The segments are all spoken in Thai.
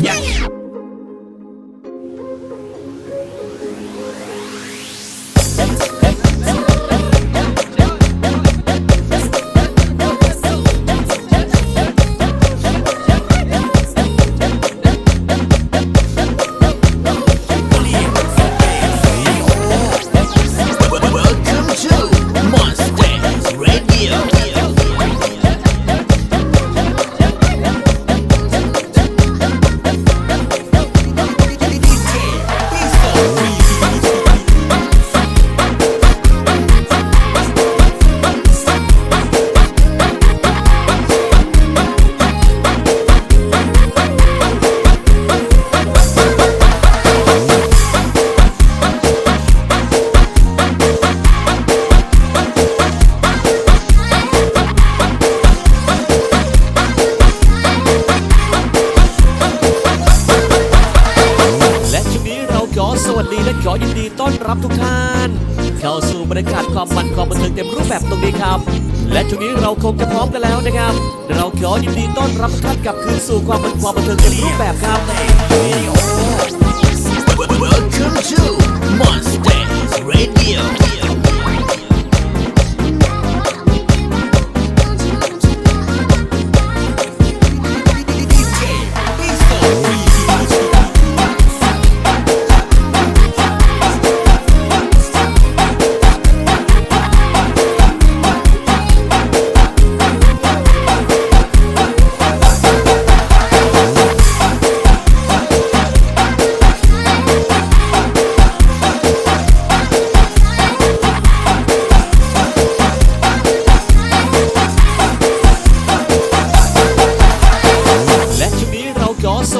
Yeah. และขอยินดีต้อนรับทุกท่าน เข้าสู่บรรยากาศความมันความบันเทิงเต็มรูปแบบตรงนี้ครับ และช่วงนี้เราคงจะพร้อมกันแล้วนะครับ เราขอยินดีต้อนรับทุกท่านกลับคืนสู่ความมันความบันเทิงเต็มรูปแบบครับ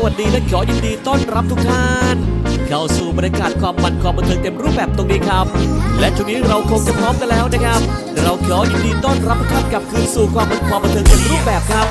วัสดีและขอยินดีต้อนรับทุกท่าน เข้าสู่บรรยากาศความมันความบันเทิงเต็มรูปแบบตรงนี้ครับ และช่วงนี้เราคงจะพร้อมกันแล้วนะครับ เราขอยินดีต้อนรับทุกท่านกลับคืนสู่ความมันความบันเทิงเต็มรูปแบบครับ